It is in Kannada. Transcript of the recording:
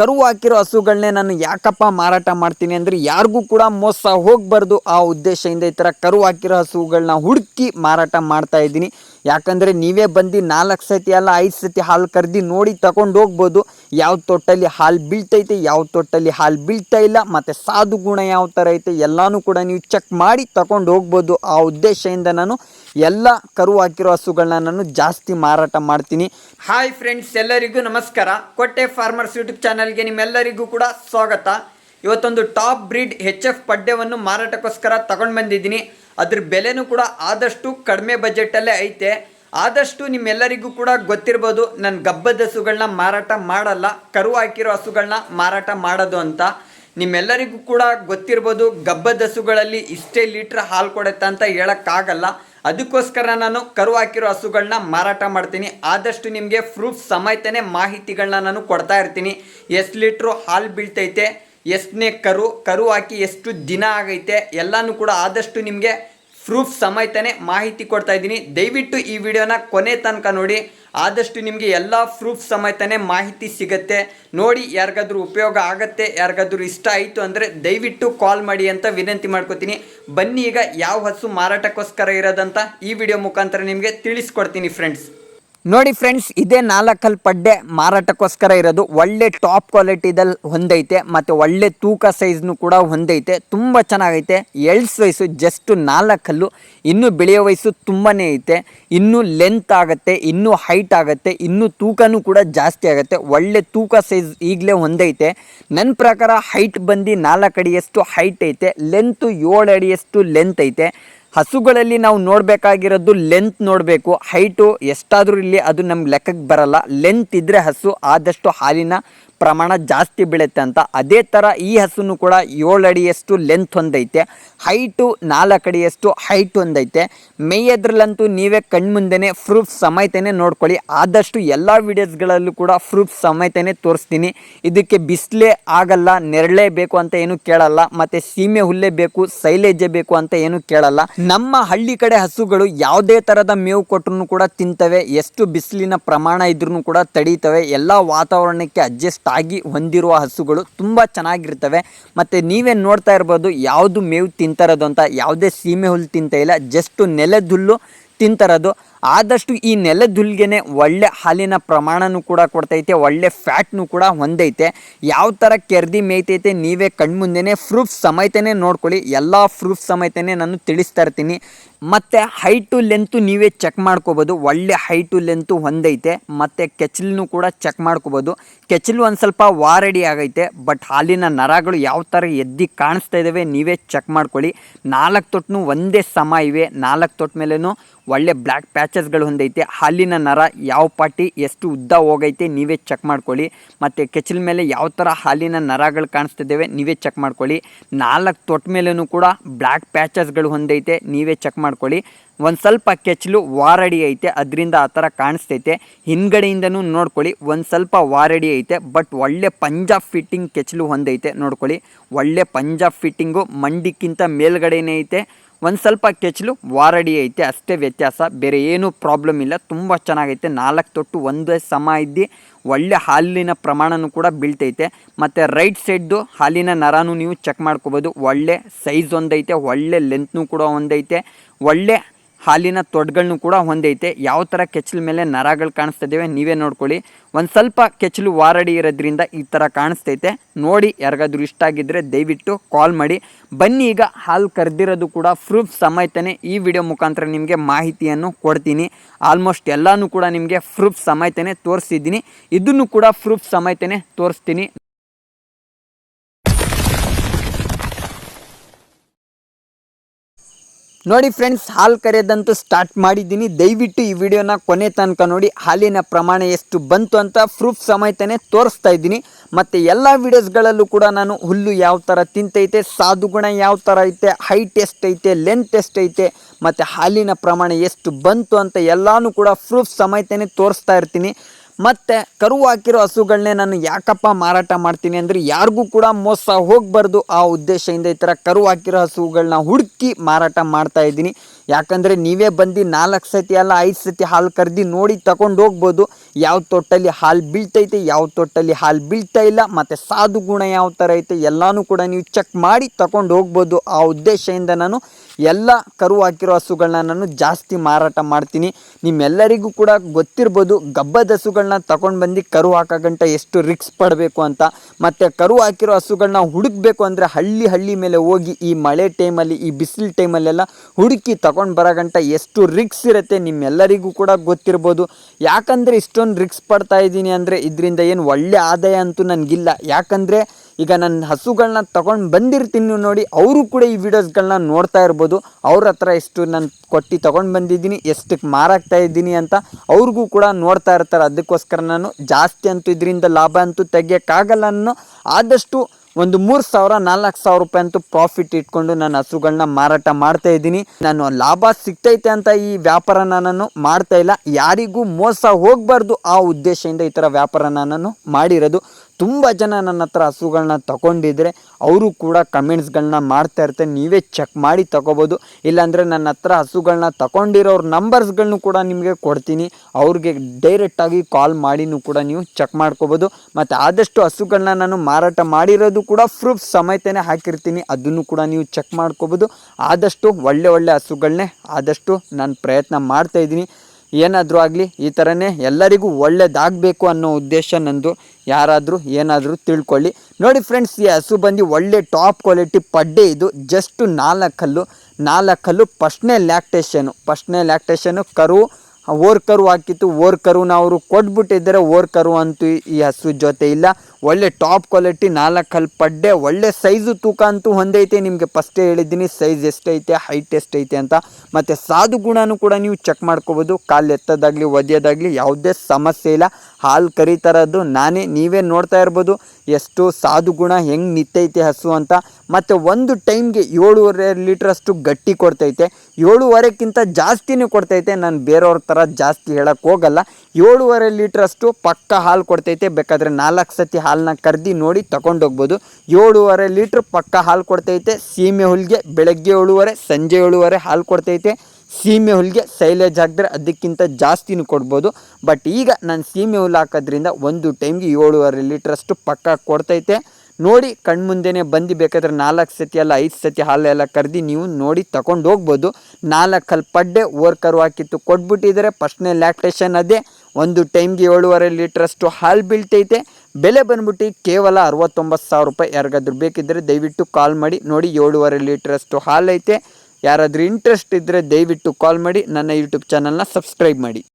ಕರು ಹಾಕಿರೋ ಹಸುಗಳನ್ನೇ ನಾನು ಯಾಕಪ್ಪ ಮಾರಾಟ ಮಾಡ್ತೀನಿ ಅಂದರೆ ಯಾರಿಗೂ ಕೂಡ ಮೋಸ ಹೋಗಬಾರ್ದು ಆ ಉದ್ದೇಶದಿಂದ ಈ ಥರ ಕರು ಹಾಕಿರೋ ಹಸುಗಳನ್ನ ಹುಡುಕಿ ಮಾರಾಟ ಮಾಡ್ತಾ ಇದ್ದೀನಿ. ಯಾಕಂದರೆ ನೀವೇ ಬಂದು ನಾಲ್ಕು ಸತಿ ಅಲ್ಲ ಐದು ಸತಿ ಹಾಲು ಕರೆದು ನೋಡಿ ತಗೊಂಡು ಹೋಗ್ಬೋದು. ಯಾವ ತೊಟ್ಟಲ್ಲಿ ಹಾಲು ಬೀಳ್ತೈತೆ, ಯಾವ ತೊಟ್ಟಲ್ಲಿ ಹಾಲು ಬೀಳ್ತಾ ಇಲ್ಲ, ಮತ್ತು ಸಾಧು ಗುಣ ಯಾವ ಥರ ಐತೆ ಎಲ್ಲನೂ ಕೂಡ ನೀವು ಚೆಕ್ ಮಾಡಿ ತಗೊಂಡು ಹೋಗ್ಬೋದು. ಆ ಉದ್ದೇಶದಿಂದ ನಾನು ಎಲ್ಲ ಕರು ಹಾಕಿರೋ ಹಸುಗಳನ್ನ ನಾನು ಜಾಸ್ತಿ ಮಾರಾಟ ಮಾಡ್ತೀನಿ. ಹಾಯ್ ಫ್ರೆಂಡ್ಸ್ ಎಲ್ಲರಿಗೂ ನಮಸ್ಕಾರ. ಕೊಟ್ಟೆ ಫಾರ್ಮರ್ಸ್ ಯೂಟ್ಯೂಬ್ ಚಾನಲ್ಗೆ ನಿಮ್ಮೆಲ್ಲರಿಗೂ ಕೂಡ ಸ್ವಾಗತ. ಇವತ್ತೊಂದು ಟಾಪ್ ಬ್ರೀಡ್ ಹೆಚ್ ಎಫ್ ಪಡ್ಡೆವನ್ನು ಮಾರಾಟಕ್ಕೋಸ್ಕರ ತಗೊಂಡು ಬಂದಿದ್ದೀನಿ. ಅದ್ರ ಬೆಲೆನೂ ಕೂಡ ಆದಷ್ಟು ಕಡಿಮೆ ಬಜೆಟಲ್ಲೇ ಐತೆ. ಆದಷ್ಟು ನಿಮ್ಮೆಲ್ಲರಿಗೂ ಕೂಡ ಗೊತ್ತಿರ್ಬೋದು, ನಾನು ಗಬ್ಬದ ಹಸುಗಳನ್ನ ಮಾರಾಟ ಮಾಡಲ್ಲ, ಕರು ಹಾಕಿರೋ ಹಸುಗಳನ್ನ ಮಾರಾಟ ಮಾಡೋದು ಅಂತ. ನಿಮ್ಮೆಲ್ಲರಿಗೂ ಕೂಡ ಗೊತ್ತಿರ್ಬೋದು, ಗಬ್ಬದ ಹಸುಗಳಲ್ಲಿ ಇಷ್ಟೇ ಲೀಟ್ರ್ ಹಾಲು ಕೊಡುತ್ತೆ ಅಂತ ಹೇಳೋಕ್ಕಾಗಲ್ಲ. ಅದಕ್ಕೋಸ್ಕರ ನಾನು ಕರು ಹಾಕಿರೋ ಹಸುಗಳನ್ನ ಮಾರಾಟ ಮಾಡ್ತೀನಿ. ಆದಷ್ಟು ನಿಮಗೆ ಪ್ರೂಫ್ ಸಮೇತನೇ ಮಾಹಿತಿಗಳನ್ನ ನಾನು ಕೊಡ್ತಾ ಇರ್ತೀನಿ. ಎಷ್ಟು ಲೀಟ್ರು ಹಾಲು ಬೀಳ್ತೈತೆ, ಎಷ್ಟನೇ ಕರು ಕರು ಹಾಕಿ ಎಷ್ಟು ದಿನ ಆಗೈತೆ, ಎಲ್ಲನೂ ಕೂಡ ಆದಷ್ಟು ನಿಮಗೆ ಪ್ರೂಫ್ ಸಮೇತನೇ ಮಾಹಿತಿ ಕೊಡ್ತಾ ಇದ್ದೀನಿ. ದಯವಿಟ್ಟು ಈ ವಿಡಿಯೋನ ಕೊನೆ ತನಕ ನೋಡಿ. ಆದಷ್ಟು ನಿಮಗೆ ಎಲ್ಲ ಪ್ರೂಫ್ ಸಮೇತನೇ ಮಾಹಿತಿ ಸಿಗತ್ತೆ. ನೋಡಿ ಯಾರಿಗಾದ್ರೂ ಉಪಯೋಗ ಆಗತ್ತೆ, ಯಾರಿಗಾದ್ರೂ ಇಷ್ಟ ಆಯಿತು ಅಂದರೆ ದಯವಿಟ್ಟು ಕಾಲ್ ಮಾಡಿ ಅಂತ ವಿನಂತಿ ಮಾಡ್ಕೋತೀನಿ. ಬನ್ನಿ ಈಗ ಯಾವ ಹಸು ಮಾರಾಟಕ್ಕೋಸ್ಕರ ಇರೋದಂತ ಈ ವಿಡಿಯೋ ಮುಖಾಂತರ ನಿಮಗೆ ತಿಳಿಸ್ಕೊಡ್ತೀನಿ ಫ್ರೆಂಡ್ಸ್ ನೋಡಿ ಫ್ರೆಂಡ್ಸ್ ಇದೇ ನಾಲ್ಕಲ್ ಪಡ್ಡೆ ಮಾರಾಟಕ್ಕೋಸ್ಕರ ಇರೋದು. ಒಳ್ಳೆ ಟಾಪ್ ಕ್ವಾಲಿಟಿದಲ್ಲಿ ಹೊಂದೈತೆ, ಮತ್ತು ಒಳ್ಳೆ ತೂಕ ಸೈಜ್ನು ಕೂಡ ಹೊಂದೈತೆ. ತುಂಬ ಚೆನ್ನಾಗೈತೆ. ಎಳ್ಸ್ ವಯಸ್ಸು ಜಸ್ಟ್ ನಾಲ್ಕಲ್ಲು. ಇನ್ನೂ ಬೆಳೆಯೋ ವಯಸ್ಸು ತುಂಬಾ ಐತೆ. ಇನ್ನೂ ಲೆಂತ್ ಆಗುತ್ತೆ, ಇನ್ನೂ ಹೈಟ್ ಆಗುತ್ತೆ, ಇನ್ನೂ ತೂಕನೂ ಕೂಡ ಜಾಸ್ತಿ ಆಗುತ್ತೆ. ಒಳ್ಳೆ ತೂಕ ಸೈಜ್ ಈಗಲೇ ಹೊಂದೈತೆ. ನನ್ನ ಪ್ರಕಾರ ಹೈಟ್ ಬಂದು ನಾಲ್ಕು ಅಡಿಯಷ್ಟು ಹೈಟ್ ಐತೆ. ಲೆಂತು ಏಳು ಅಡಿಯಷ್ಟು ಲೆಂತ್ ಐತೆ. ಹಸುಗಳಲ್ಲಿ ನಾವು ನೋಡಬೇಕಾಗಿರೋದು ಲೆಂತ್ ನೋಡಬೇಕು. ಹೈಟು ಎಷ್ಟಾದರೂ ಇಲ್ಲಿ ಅದು ನಮ್ಗೆ ಲೆಕ್ಕಕ್ಕೆ ಬರಲ್ಲ. ಲೆಂತ್ ಇದ್ದರೆ ಹಸು, ಆದಷ್ಟು ಹಾಲಿನ ಪ್ರಮಾಣ ಜಾಸ್ತಿ ಬೀಳುತ್ತೆ ಅಂತ. ಅದೇ ಥರ ಈ ಹಸುನು ಕೂಡ ಏಳು ಅಡಿಯಷ್ಟು ಲೆಂತ್ ಹೊಂದೈತೆ. ಹೈಟು ನಾಲ್ಕು ಅಡಿಯಷ್ಟು ಹೈಟ್ ಹೊಂದೈತೆ. ಮೇಯದ್ರಲ್ಲಂತೂ ನೀವೇ ಕಣ್ಮುಂದೆನೇ ಪ್ರೂಫ್ ಸಮೇತನೇ ನೋಡ್ಕೊಳ್ಳಿ. ಆದಷ್ಟು ಎಲ್ಲ ವೀಡಿಯೋಸ್ಗಳಲ್ಲೂ ಕೂಡ ಪ್ರೂಫ್ ಸಮೇತನೇ ತೋರಿಸ್ತೀನಿ. ಇದಕ್ಕೆ ಬಿಸಿಲೇ ಆಗಲ್ಲ, ನೆರಳೇ ಬೇಕು ಅಂತ ಏನು ಕೇಳಲ್ಲ, ಮತ್ತು ಸೀಮೆ ಹುಲ್ಲೇ ಬೇಕು, ಸೈಲೇಜೆ ಬೇಕು ಅಂತ ಏನು ಕೇಳಲ್ಲ. ನಮ್ಮ ಹಳ್ಳಿ ಕಡೆ ಹಸುಗಳು ಯಾವುದೇ ಥರದ ಮೇವು ಕೊಟ್ಟರು ಕೂಡ ತಿಂತವೆ. ಎಷ್ಟು ಬಿಸಿಲಿನ ಪ್ರಮಾಣ ಇದ್ರೂ ಕೂಡ ತಡೀತವೆ. ಎಲ್ಲ ವಾತಾವರಣಕ್ಕೆ ಅಡ್ಜಸ್ಟ್ ಆಗಿ ಹೊಂದಿರುವ ಹಸುಗಳು ತುಂಬ ಚೆನ್ನಾಗಿರ್ತವೆ. ಮತ್ತು ನೀವೇ ನೋಡ್ತಾ ಇರ್ಬೋದು ಯಾವುದು ಮೇವು ತಿಂತಾರದು ಅಂತ. ಯಾವುದೇ ಸೀಮೆ ಹುಲ್ಲು ತಿಂತ ಇಲ್ಲ. ಜಸ್ಟು ನೆಲದುಲ್ಲು ತಿಂತಾರದು. ಆದಷ್ಟು ಈ ನೆಲದುಲ್ಗೆನೆ ಒಳ್ಳೆ ಹಾಲಿನ ಪ್ರಮಾಣನೂ ಕೂಡ ಕೊಡ್ತೈತೆ. ಒಳ್ಳೆ ಫ್ಯಾಟ್ನು ಕೂಡ ಹೊಂದೈತೆ. ಯಾವ ಥರ ಕೆರ್ದಿ ಮೇಯ್ತೈತೆ ನೀವೇ ಕಣ್ಮುಂದೆನೇ ಪ್ರೂಫ್ ಸಮೇತನೇ ನೋಡ್ಕೊಳ್ಳಿ. ಎಲ್ಲ ಪ್ರೂಫ್ ಸಮೇತನೇ ನಾನು ತಿಳಿಸ್ತಾ ಇರ್ತೀನಿ. ಮತ್ತು ಹೈಟು ಲೆಂತು ನೀವೇ ಚೆಕ್ ಮಾಡ್ಕೋಬೋದು. ಒಳ್ಳೆ ಹೈಟು ಲೆಂತು ಹೊಂದೈತೆ. ಮತ್ತು ಕೆಚ್ಚಲನ್ನು ಕೂಡ ಚೆಕ್ ಮಾಡ್ಕೋಬೋದು. ಕೆಚ್ಲು ಒಂದು ಸ್ವಲ್ಪ ವಾರಡಿ ಆಗೈತೆ ಬಟ್ ಹಾಲಿನ ನರಗಳು ಯಾವ ಥರ ಎದ್ದಿ ಕಾಣಿಸ್ತಾ ಇದ್ದಾವೆ ನೀವೇ ಚೆಕ್ ಮಾಡ್ಕೊಳ್ಳಿ. ನಾಲ್ಕು ತೊಟ್ಟನು ಒಂದೇ ಸಮ ಇವೆ. ನಾಲ್ಕು ತೊಟ್ಟ ಮೇಲೂ ಒಳ್ಳೆ ಬ್ಲ್ಯಾಕ್ ಪ್ಯಾಚಸ್ಗಳು ಹೊಂದೈತೆ. ಹಾಲಿನ ನರ ಯಾವ ಪಾಟಿ, ಎಷ್ಟು ಉದ್ದ ಹೋಗೈತೆ ನೀವೇ ಚೆಕ್ ಮಾಡ್ಕೊಳ್ಳಿ. ಮತ್ತು ಕೆಚ್ಲ ಮೇಲೆ ಯಾವ ಥರ ಹಾಲಿನ ನರಗಳು ಕಾಣಿಸ್ತಿದ್ದೇವೆ ನೀವೇ ಚೆಕ್ ಮಾಡ್ಕೊಳ್ಳಿ. ನಾಲ್ಕು ತೊಟ್ಟ ಮೇಲೂ ಕೂಡ ಬ್ಲ್ಯಾಕ್ ಪ್ಯಾಚಸ್ಗಳು ಹೊಂದೈತೆ, ನೀವೇ ಚೆಕ್ ಮಾಡ್ಕೊಳ್ಳಿ. ಒಂದು ಸ್ವಲ್ಪ ಕೆಚ್ಚಲು ವಾರಡಿ ಐತೆ, ಅದರಿಂದ ಆ ಥರ ಕಾಣಿಸ್ತೈತೆ. ಹಿಂದ್ಗಡೆಯಿಂದನೂ ನೋಡ್ಕೊಳ್ಳಿ, ಒಂದು ಸ್ವಲ್ಪ ವಾರಡಿ ಐತೆ, ಬಟ್ ಒಳ್ಳೆ ಪಂಜಾಬ್ ಫಿಟ್ಟಿಂಗ್ ಕೆಚ್ಚಲು ಹೊಂದೈತೆ, ನೋಡ್ಕೊಳ್ಳಿ. ಒಳ್ಳೆ ಪಂಜಾಬ್ ಫಿಟ್ಟಿಂಗು, ಮಂಡಿಕ್ಕಿಂತ ಮೇಲ್ಗಡೆನೇ ಐತೆ. ಒಂದು ಸ್ವಲ್ಪ ಕೆಚ್ಚಲು ವಾರಡಿ ಐತೆ, ಅಷ್ಟೇ ವ್ಯತ್ಯಾಸ, ಬೇರೆ ಏನೂ ಪ್ರಾಬ್ಲಮ್ ಇಲ್ಲ. ತುಂಬ ಚೆನ್ನಾಗೈತೆ, ನಾಲ್ಕು ತೊಟ್ಟು ಒಂದೇ ಸಮ ಇದ್ದು. ಒಳ್ಳೆ ಹಾಲಿನ ಪ್ರಮಾಣನೂ ಕೂಡ ಬೀಳ್ತೈತೆ. ಮತ್ತು ರೈಟ್ ಸೈಡ್ದು ಹಾಲಿನ ನರನೂ ನೀವು ಚೆಕ್ ಮಾಡ್ಕೋಬೋದು. ಒಳ್ಳೆ ಸೈಜ್ ಒಂದೈತೆ, ಒಳ್ಳೆ ಲೆಂತ್ನೂ ಕೂಡ ಒಂದೈತೆ. ಒಳ್ಳೆ ಹಾಲಿನ ತೊಡ್ಗಳನ್ನೂ ಕೂಡ ಹೊಂದೈತೆ. ಯಾವ ಥರ ಕೆಚ್ಚಲ ಮೇಲೆ ನರಗಳು ಕಾಣಿಸ್ತಿದ್ದೇವೆ ನೀವೇ ನೋಡ್ಕೊಳ್ಳಿ. ಒಂದು ಸ್ವಲ್ಪ ಕೆಚ್ಚಲು ವಾರಡಿ ಇರೋದ್ರಿಂದ ಈ ಥರ ಕಾಣಿಸ್ತೈತೆ. ನೋಡಿ ಯಾರಿಗಾದ್ರೂ ಇಷ್ಟ ಆಗಿದ್ದರೆ ದಯವಿಟ್ಟು ಕಾಲ್ ಮಾಡಿ. ಬನ್ನಿ ಈಗ ಹಾಲು ಕರೆದಿರೋದು ಕೂಡ ಪ್ರೂಫ್ ಸಮೇತನೇ ಈ ವಿಡಿಯೋ ಮುಖಾಂತರ ನಿಮಗೆ ಮಾಹಿತಿಯನ್ನು ಕೊಡ್ತೀನಿ. ಆಲ್ಮೋಸ್ಟ್ ಎಲ್ಲನೂ ಕೂಡ ನಿಮಗೆ ಪ್ರೂಫ್ ಸಮೇತನೇ ತೋರಿಸಿದ್ದೀನಿ. ಇದನ್ನು ಕೂಡ ಪ್ರೂಫ್ ಸಮೇತನೇ ತೋರಿಸ್ತೀನಿ. ನೋಡಿ ಫ್ರೆಂಡ್ಸ್ ಹಾಲು ಕರೆಯೋದಂತೂ ಸ್ಟಾರ್ಟ್ ಮಾಡಿದ್ದೀನಿ. ದಯವಿಟ್ಟು ಈ ವಿಡಿಯೋನ ಕೊನೆ ತನಕ ನೋಡಿ. ಹಾಲಿನ ಪ್ರಮಾಣ ಎಷ್ಟು ಬಂತು ಅಂತ ಪ್ರೂಫ್ ಸಮೇತನೇ ತೋರಿಸ್ತಾ ಇದ್ದೀನಿ. ಮತ್ತು ಎಲ್ಲ ವೀಡಿಯೋಸ್ಗಳಲ್ಲೂ ಕೂಡ ನಾನು ಹುಲ್ಲು ಯಾವ ಥರ ತಿಂತೈತೆ ಸಾಧುಗುಣ ಯಾವ ಥರ ಐತೆ ಹೈಟ್ ಎಷ್ಟೈತೆ ಲೆಂತ್ ಎಷ್ಟೈತೆ ಮತ್ತು ಹಾಲಿನ ಪ್ರಮಾಣ ಎಷ್ಟು ಬಂತು ಅಂತ ಎಲ್ಲನೂ ಕೂಡ ಪ್ರೂಫ್ ಸಮೇತನೇ ತೋರಿಸ್ತಾ ಇರ್ತೀನಿ. ಮತ್ತು ಕರು ಹಾಕಿರೋ ಹಸುಗಳನ್ನೇ ನಾನು ಯಾಕಪ್ಪ ಮಾರಾಟ ಮಾಡ್ತೀನಿ ಅಂದರೆ ಯಾರಿಗೂ ಕೂಡ ಮೋಸ ಹೋಗಬಾರ್ದು ಆ ಉದ್ದೇಶದಿಂದ ಈ ಥರ ಕರು ಹಾಕಿರೋ ಹಸುಗಳನ್ನ ಹುಡುಕಿ ಮಾರಾಟ ಮಾಡ್ತಾ ಇದ್ದೀನಿ. ಯಾಕಂದರೆ ನೀವೇ ಬಂದು ನಾಲ್ಕು ಸತಿ ಅಲ್ಲ ಐದು ಸತಿ ಹಾಲು ಕರೆದು ನೋಡಿ ತಗೊಂಡು ಹೋಗ್ಬೋದು. ಯಾವ ತೊಟ್ಟಲ್ಲಿ ಹಾಲು ಬೀಳ್ತೈತೆ, ಯಾವ ತೊಟ್ಟಲ್ಲಿ ಹಾಲು ಬೀಳ್ತಾ ಇಲ್ಲ, ಮತ್ತು ಸಾಧು ಗುಣ ಯಾವ ಥರ ಐತೆ ಎಲ್ಲನೂ ಕೂಡ ನೀವು ಚೆಕ್ ಮಾಡಿ ತಗೊಂಡು ಹೋಗ್ಬೋದು. ಆ ಉದ್ದೇಶದಿಂದ ನಾನು ಎಲ್ಲ ಕರು ಹಾಕಿರೋ ಹಸುಗಳನ್ನ ನಾನು ಜಾಸ್ತಿ ಮಾರಾಟ ಮಾಡ್ತೀನಿ. ನಿಮ್ಮೆಲ್ಲರಿಗೂ ಕೂಡ ಗೊತ್ತಿರ್ಬೋದು, ಗಬ್ಬದ ಹಸುಗಳನ್ನ ತಗೊಂಡು ಬಂದು ಕರು ಹಾಕೋಗಂಟ ಎಷ್ಟು ರಿಕ್ಸ್ ಪಡಬೇಕು ಅಂತ. ಮತ್ತು ಕರು ಹಾಕಿರೋ ಹಸುಗಳನ್ನ ಹುಡುಕ್ಬೇಕು ಅಂದರೆ ಹಳ್ಳಿ ಹಳ್ಳಿ ಮೇಲೆ ಹೋಗಿ ಈ ಮಳೆ ಟೈಮಲ್ಲಿ ಈ ಬಿಸಿಲು ಟೈಮಲ್ಲೆಲ್ಲ ಹುಡುಕಿ ತಗೊಂಡು ಬರೋಗಂಟ ಎಷ್ಟು ರಿಕ್ಸ್ ಇರುತ್ತೆ ನಿಮ್ಮೆಲ್ಲರಿಗೂ ಕೂಡ ಗೊತ್ತಿರ್ಬೋದು. ಯಾಕಂದರೆ ಇಷ್ಟೊಂದು ರಿಕ್ಸ್ ಪಡ್ತಾ ಇದ್ದೀನಿ ಅಂದರೆ ಇದರಿಂದ ಏನು ಒಳ್ಳೆ ಆದಾಯ ಅಂತೂ ನನಗಿಲ್ಲ. ಯಾಕಂದರೆ ಈಗ ನನ್ನ ಹಸುಗಳನ್ನ ತಗೊಂಡು ಬಂದಿರ್ತೀನಿ ನೋಡಿ, ಅವರು ಕೂಡ ಈ ವಿಡಿಯೋಸ್ಗಳನ್ನ ನೋಡ್ತಾ ಇರ್ಬೋದು. ಅವ್ರ ಹತ್ರ ಎಷ್ಟು ನಾನು ಕೊಟ್ಟು ತೊಗೊಂಡು ಬಂದಿದ್ದೀನಿ ಎಷ್ಟಕ್ಕೆ ಮಾರಾಗ್ತಾ ಇದ್ದೀನಿ ಅಂತ ಅವ್ರಿಗೂ ಕೂಡ ನೋಡ್ತಾ ಇರ್ತಾರೆ. ಅದಕ್ಕೋಸ್ಕರ ನಾನು ಜಾಸ್ತಿ ಅಂತೂ ಇದರಿಂದ ಲಾಭ ಅಂತೂ ತೆಗಿಯೋಕ್ಕಾಗಲ್ಲ ಅನ್ನೋ ಆದಷ್ಟು ಒಂದು ಮೂರು ಸಾವಿರ, ನಾಲ್ಕು ಸಾವಿರ ರೂಪಾಯಿ ಅಂತೂ ಪ್ರಾಫಿಟ್ ಇಟ್ಕೊಂಡು ನಾನು ಹಸುಗಳನ್ನ ಮಾರಾಟ ಮಾಡ್ತಾ ಇದ್ದೀನಿ. ನಾನು ಲಾಭ ಸಿಗ್ತೈತೆ ಅಂತ ಈ ವ್ಯಾಪಾರನ ನಾನು ಮಾಡ್ತಾ ಇಲ್ಲ. ಯಾರಿಗೂ ಮೋಸ ಹೋಗಬಾರ್ದು ಆ ಉದ್ದೇಶದಿಂದ ಈ ಥರ ವ್ಯಾಪಾರನ ನಾನು ಮಾಡಿರೋದು. ತುಂಬ ಜನ ನನ್ನ ಹತ್ರ ಹಸುಗಳನ್ನ ತಗೊಂಡಿದ್ರೆ ಅವರು ಕೂಡ ಕಮೆಂಟ್ಸ್ಗಳನ್ನ ಮಾಡ್ತಾ ಇರ್ತಾರೆ. ನೀವೇ ಚೆಕ್ ಮಾಡಿ ತಗೋಬೋದು. ಇಲ್ಲಾಂದರೆ ನನ್ನ ಹತ್ರ ಹಸುಗಳನ್ನ ತಗೊಂಡಿರೋರ ನಂಬರ್ಸ್ಗಳನ್ನು ಕೂಡ ನಿಮಗೆ ಕೊಡ್ತೀನಿ. ಅವ್ರಿಗೆ ಡೈರೆಕ್ಟಾಗಿ ಕಾಲ್ ಮಾಡಿನೂ ಕೂಡ ನೀವು ಚೆಕ್ ಮಾಡ್ಕೋಬೋದು. ಮತ್ತು ಆದಷ್ಟು ಹಸುಗಳನ್ನ ನಾನು ಮಾರಾಟ ಮಾಡಿರೋದು ಕೂಡ ಪ್ರೂಫ್ ಸಮೇತನೇ ಹಾಕಿರ್ತೀನಿ. ಅದನ್ನು ಕೂಡ ನೀವು ಚೆಕ್ ಮಾಡ್ಕೋಬೋದು. ಆದಷ್ಟು ಒಳ್ಳೆ ಒಳ್ಳೆ ಹಸುಗಳನ್ನೇ ಆದಷ್ಟು ನಾನು ಪ್ರಯತ್ನ ಮಾಡ್ತಾ ಇದ್ದೀನಿ. ಏನಾದರೂ ಆಗಲಿ ಈ ಥರನೇ ಎಲ್ಲರಿಗೂ ಒಳ್ಳೇದಾಗಬೇಕು ಅನ್ನೋ ಉದ್ದೇಶ ನಂದು. ಯಾರಾದರೂ ಏನಾದರೂ ತಿಳ್ಕೊಳ್ಳಿ. ನೋಡಿ ಫ್ರೆಂಡ್ಸ್ ಈ ಹಸು ಬಂದು ಒಳ್ಳೆ ಟಾಪ್ ಕ್ವಾಲಿಟಿ ಪಡ್ಡೆ ಇದು. ಜಸ್ಟ್ ನಾಲ್ಕಲ್ಲು. ನಾಲ್ಕಲ್ಲು ಫಸ್ಟ್ನೇ ಲ್ಯಾಕ್ಟೇಷನು ಫಸ್ಟ್ನೇ ಲ್ಯಾಕ್ಟೇಷನು ಕರು. ಓರ್ ಕರು ಹಾಕಿತ್ತು ಓರ್ ಕರುನ ಅವರು ಕೊಟ್ಬಿಟ್ಟಿದ್ದಾರೆ ಓರ್ ಕರು ಅಂತೂ ಈ ಹಸು ಜೊತೆ ಇಲ್ಲ. ಒಳ್ಳೆ ಟಾಪ್ ಕ್ವಾಲಿಟಿ ನಾಲ್ಕಲ್ಲಿ ಪಡ್ಡೆ, ಒಳ್ಳೆ ಸೈಜು ತೂಕ ಅಂತೂ ಹೊಂದೈತೆ. ನಿಮಗೆ ಫಸ್ಟೇ ಹೇಳಿದ್ದೀನಿ ಸೈಜ್ ಎಷ್ಟೈತೆ ಹೈಟ್ ಎಷ್ಟೈತೆ ಅಂತ. ಮತ್ತು ಸಾಧು ಗುಣನೂ ಕೂಡ ನೀವು ಚೆಕ್ ಮಾಡ್ಕೋಬೋದು. ಕಾಲು ಎತ್ತೋದಾಗಲಿ, ಒದೆಯೋದಾಗಲಿ, ಯಾವುದೇ ಸಮಸ್ಯೆ ಇಲ್ಲ. ಹಾಲು ಕರಿತಾರದು ನಾನೇ, ನೀವೇ ನೋಡ್ತಾ ಇರ್ಬೋದು. ಎಷ್ಟು ಸಾಧು ಗುಣ, ಹೆಂಗೆ ನಿತ್ತೈತೆ ಹಸು ಅಂತ. ಮತ್ತು ಒಂದು ಟೈಮ್ಗೆ ಏಳುವರೆ ಲೀಟ್ರಷ್ಟು ಗಟ್ಟಿ ಕೊಡ್ತೈತೆ. ಏಳುವರೆಕ್ಕಿಂತ ಜಾಸ್ತಿನೂ ಕೊಡ್ತೈತೆ. ನಾನು ಬೇರೆಯವ್ರ ಥರ ಜಾಸ್ತಿ ಹೇಳಕ್ಕೆ ಹೋಗಲ್ಲ. ಏಳುವರೆ ಲೀಟ್ರಷ್ಟು ಪಕ್ಕ ಹಾಲು ಕೊಡ್ತೈತೆ. ಬೇಕಾದರೆ ನಾಲ್ಕು ಸತಿ ಹಾಲನ್ನ ಕರ್ದು ನೋಡಿ ತಗೊಂಡೋಗ್ಬೋದು ಏಳುವರೆ ಲೀಟ್ರ್ ಪಕ್ಕ ಹಾಲು ಕೊಡ್ತೈತೆ. ಸೀಮೆ ಹುಲ್ಗೆ ಬೆಳಗ್ಗೆ ಏಳುವರೆ, ಸಂಜೆ ಏಳುವರೆ ಹಾಲು ಕೊಡ್ತೈತೆ. ಸೀಮೆ ಹುಲ್ಗೆ ಸೈಲೇಜ್ ಹಾಕಿದ್ರೆ ಅದಕ್ಕಿಂತ ಜಾಸ್ತಿನೂ ಕೊಡ್ಬೋದು. ಬಟ್ ಈಗ ನಾನು ಸೀಮೆ ಹುಲ್ಲು ಹಾಕೋದ್ರಿಂದ ಒಂದು ಟೈಮ್ಗೆ ಏಳುವರೆ ಲೀಟ್ರಷ್ಟು ಪಕ್ಕ ಕೊಡ್ತೈತೆ. ನೋಡಿ ಕಣ್ಮುಂದೆನೇ ಬಂದು ಬೇಕಾದ್ರೆ ನಾಲ್ಕು ಸತಿ ಅಲ್ಲ ಐದು ಸತಿ ಹಾಲೆಲ್ಲ ಕರೆದು ನೀವು ನೋಡಿ ತಗೊಂಡು ಹೋಗ್ಬೋದು. ನಾಲ್ಕಲ್ಲಿ ಪಡ್ಡೆ ವರ್ಕರ್ ಕರು ಹಾಕಿತ್ತು. ಕೊಟ್ಬಿಟ್ಟಿದ್ದಾರೆ. ಫಸ್ಟ್ನೇ ಲ್ಯಾಕ್ಟೇಷನ್ ಅದೇ. ಒಂದು ಟೈಮ್ಗೆ ಏಳುವರೆ ಲೀಟ್ರಷ್ಟು ಹಾಲು ಬೀಳ್ತೈತೆ. ಬೆಲೆ ಬಂದ್ಬಿಟ್ಟು ಕೇವಲ ಅರವತ್ತೊಂಬತ್ತು ಸಾವಿರ ರೂಪಾಯಿ ಯಾರಿಗಾದ್ರೂ ಬೇಕಿದ್ದರೆ ದಯವಿಟ್ಟು ಕಾಲ್ ಮಾಡಿ. ನೋಡಿ ಏಳುವರೆ ಲೀಟ್ರಷ್ಟು ಹಾಲು ಐತೆ ಯಾರಾದರೂ ಇಂಟ್ರೆಸ್ಟ್ ಇದ್ದರೆ ದಯವಿಟ್ಟು ಕಾಲ್ ಮಾಡಿ. ನನ್ನ ಯೂಟ್ಯೂಬ್ ಚಾನಲ್ನ ಸಬ್ಸ್ಕ್ರೈಬ್ ಮಾಡಿ.